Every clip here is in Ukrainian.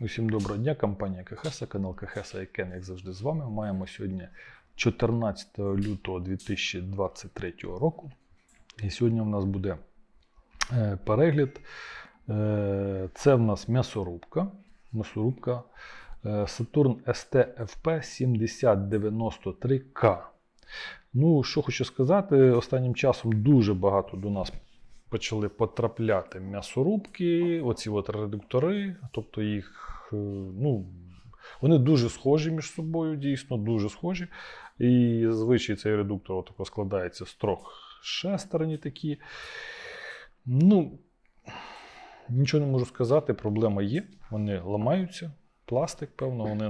Усім доброго дня, компанія Кахеса, канал Кахеса і Кен, як завжди, з вами. Маємо сьогодні 14 лютого 2023 року. І сьогодні в нас буде е, перегляд. Е, Це в нас м'ясорубка. М'ясорубка Saturn ST-FP 7093K. Ну, що хочу сказати, останнім часом дуже багато до нас почали потрапляти м'ясорубки, оці от редуктори, тобто їх, е, ну, вони дуже схожі між собою, дійсно, дуже схожі. І зазвичай цей редуктор отако складається з трьох шестерні такі. Ну, нічого не можу сказати, проблема є. Вони ламаються. Пластик, певно, вони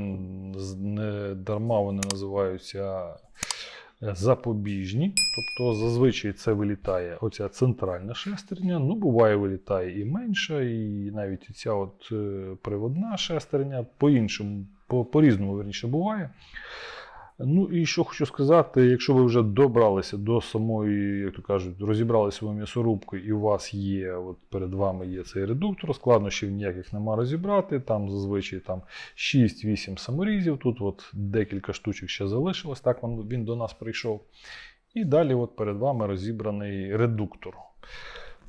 не дарма вони називаються запобіжні. Тобто зазвичай це вилітає оця центральна шестерня. Ну, буває, вилітає і менша, і навіть ця от е, приводна шестерня по-іншому, по- по-різному верніше буває. Ну і що хочу сказати, якщо ви вже добралися до самої, як то кажуть, розібрали свою м'ясорубку, і у вас є, от перед вами є цей редуктор, складнощів ніяких нема розібрати. Там зазвичай там 6-8 саморізів. Тут от декілька штучок ще залишилось. Так він до нас прийшов. І далі от перед вами розібраний редуктор.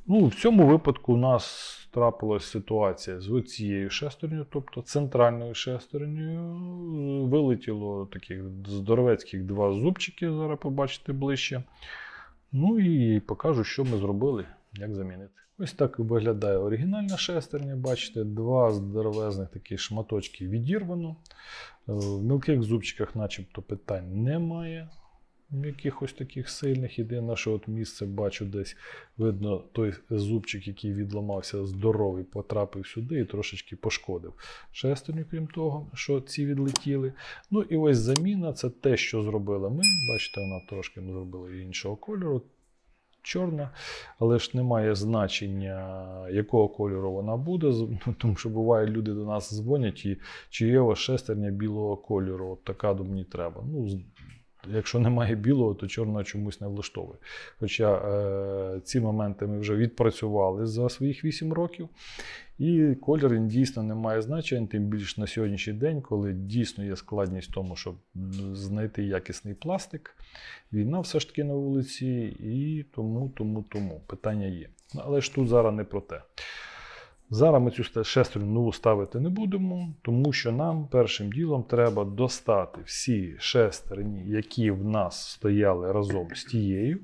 Ну, в цьому випадку у нас трапилася ситуація з цією шестернею, тобто центральною шестернею. Вилетіло таких здоровецьких два зубчики, зараз побачите ближче. Ну і покажу, що ми зробили, як замінити. Ось так виглядає оригінальна шестерня. Бачите, два здоровезних такі шматочки відірвано. В мілких зубчиках, начебто, питань немає. Якихось таких сильних. Єдине, що от місце бачу десь видно, той зубчик, який відламався, здоровий, потрапив сюди і трошечки пошкодив шестерню, крім того, що ці відлетіли. Ну і ось заміна це те, що зробили ми. Бачите, вона трошки ми зробили іншого кольору. Чорна, але ж немає значення, якого кольору вона буде, ну, тому що буває, люди до нас дзвонять і чи є у вас шестерня білого кольору, от така до мені треба. Ну, якщо немає білого, то чорного чомусь не влаштовує. Хоча е, ці моменти ми вже відпрацювали за своїх 8 років, і колір він дійсно не має значення, тим більше на сьогоднішній день, коли дійсно є складність в тому, щоб знайти якісний пластик. Війна все ж таки на вулиці, і тому, тому, тому питання є. Ну, Але ж тут зараз не про те. Зараз ми цю шестерню нову ставити не будемо, тому що нам першим ділом треба достати всі шестерні, які в нас стояли разом з тією.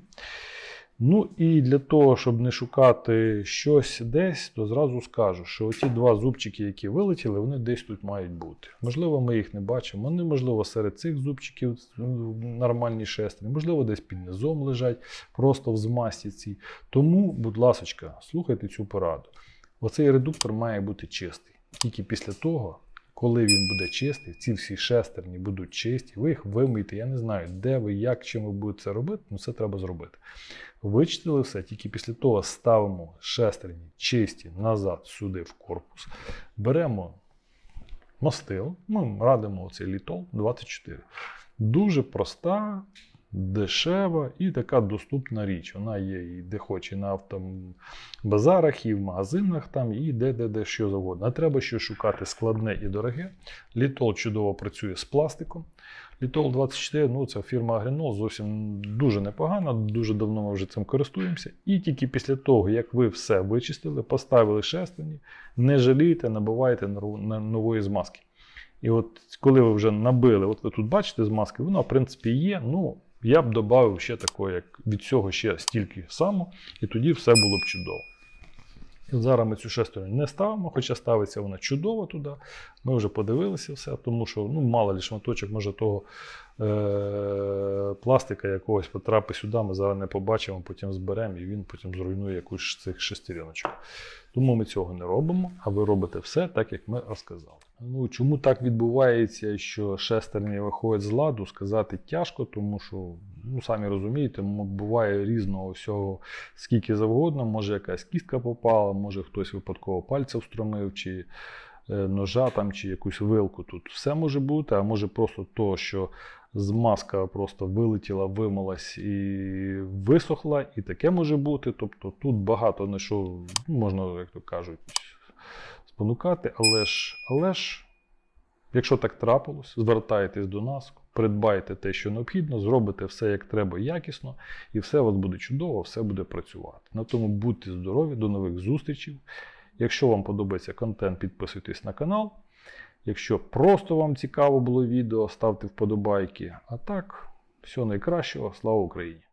Ну і для того, щоб не шукати щось десь, то зразу скажу, що оці два зубчики, які вилетіли, вони десь тут мають бути. Можливо, ми їх не бачимо. Вони, можливо, серед цих зубчиків нормальні шестерні, можливо, десь під низом лежать, просто в змасті цій. Тому, будь ласка, слухайте цю пораду. Оцей редуктор має бути чистий. Тільки після того, коли він буде чистий, ці всі шестерні будуть чисті, ви їх вимийте. Я не знаю, де ви, як, чим ви будете це робити, але це треба зробити. Вичистили все, тільки після того ставимо шестерні чисті назад сюди в корпус. Беремо мастил, ми радимо оцей літол 24. Дуже проста, дешева і така доступна річ. Вона є і де хоч і на автобазарах, і в магазинах, там, і де, де, де що завгодно. Не треба щось шукати складне і дороге. Літол чудово працює з пластиком. Літол 24, ну це фірма Агренол, зовсім дуже непогана, дуже давно ми вже цим користуємося. І тільки після того, як ви все вичистили, поставили шестерні, не жалійте, набивайте нової змазки. І от коли ви вже набили, от ви тут бачите змазки, вона в принципі є. Ну, я б додав ще такого, як від цього ще стільки само, і тоді все було б чудово. Зараз ми цю шестерню не ставимо, хоча ставиться вона чудово туди. Ми вже подивилися все, тому що ну, мало ли шматочок може того е- пластика якогось потрапить сюди, ми зараз не побачимо, потім зберемо і він потім зруйнує якусь з цих шестеріночок. Тому ми цього не робимо, а ви робите все так, як ми розказали. Ну, чому так відбувається, що шестерні виходять з ладу, сказати тяжко, тому що, ну самі розумієте, буває різного всього скільки завгодно. Може якась кістка попала, може хтось випадково пальця встромив, чи е, ножа там, чи якусь вилку. Тут все може бути, а може просто то, що змазка просто вилетіла, вимилась і висохла, і таке може бути. Тобто тут багато на що ну, можна, як то кажуть, спонукати, але ж, але ж, якщо так трапилось, звертайтесь до нас, придбайте те, що необхідно, зробите все як треба якісно, і все у вас буде чудово, все буде працювати. На тому будьте здорові, до нових зустрічей. Якщо вам подобається контент, підписуйтесь на канал. Якщо просто вам цікаво було відео, ставте вподобайки. А так, всього найкращого, слава Україні!